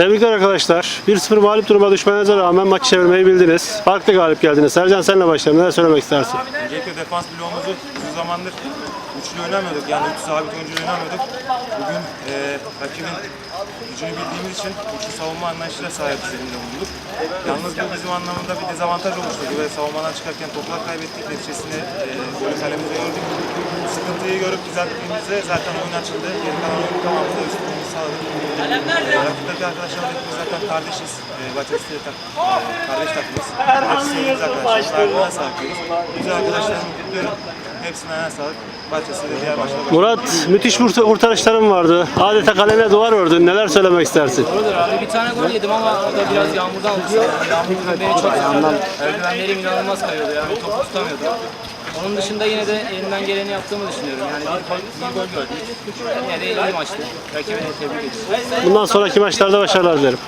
Tebrikler arkadaşlar. 1-0 mağlup duruma düşmenize rağmen maçı çevirmeyi bildiniz. Farklı galip geldiniz. Sercan senle başlayalım. Neler söylemek istersin? Öncelikle defans bloğumuzu uzun zamandır üçlü oynamıyorduk. Yani üç sabit oyuncu oynamıyorduk. Bugün e, rakibin gücünü bildiğimiz için üçlü savunma anlayışıyla sahip üzerinde bulunduk. Yalnız bu bizim anlamında bir dezavantaj oluşturdu ve savunmadan çıkarken toplar kaybettik. Neticesinde e, golü kalemize gördük. Sıkıntıyı görüp düzelttiğimizde zaten oyun açıldı. Geri kalan oyun tamamında üstünlüğümüzü sağladık. E, rakipteki arkadaşlarla hepimiz zaten kardeşiz. E, Baçası'yla tak, e, kardeş takımız. Hepsi sevdiğimiz arkadaşlar. Ayağına sağlık diyoruz. Güzel arkadaşlarımı kutluyorum. Hepsine ayağına sağlık. Baçası'yla diğer maçlarda Murat müthiş kurtarışların vardı. Adeta kalene duvar ördün. Neler söylemek istersin? Doğrudur abi. Bir tane gol yedim ama o da biraz yağmurdan oldu. Yani yağmur beni çok zorladı. Eldivenlerim inanılmaz kayıyordu yani topu tutamıyordum. Onun dışında yine de elimden geleni yaptığımı düşünüyorum. Yani bir gol, gördük. Yine de iyi maçtı. Rakibe de tebrik ediyorum. Bundan sonraki maçlarda başarılar dilerim.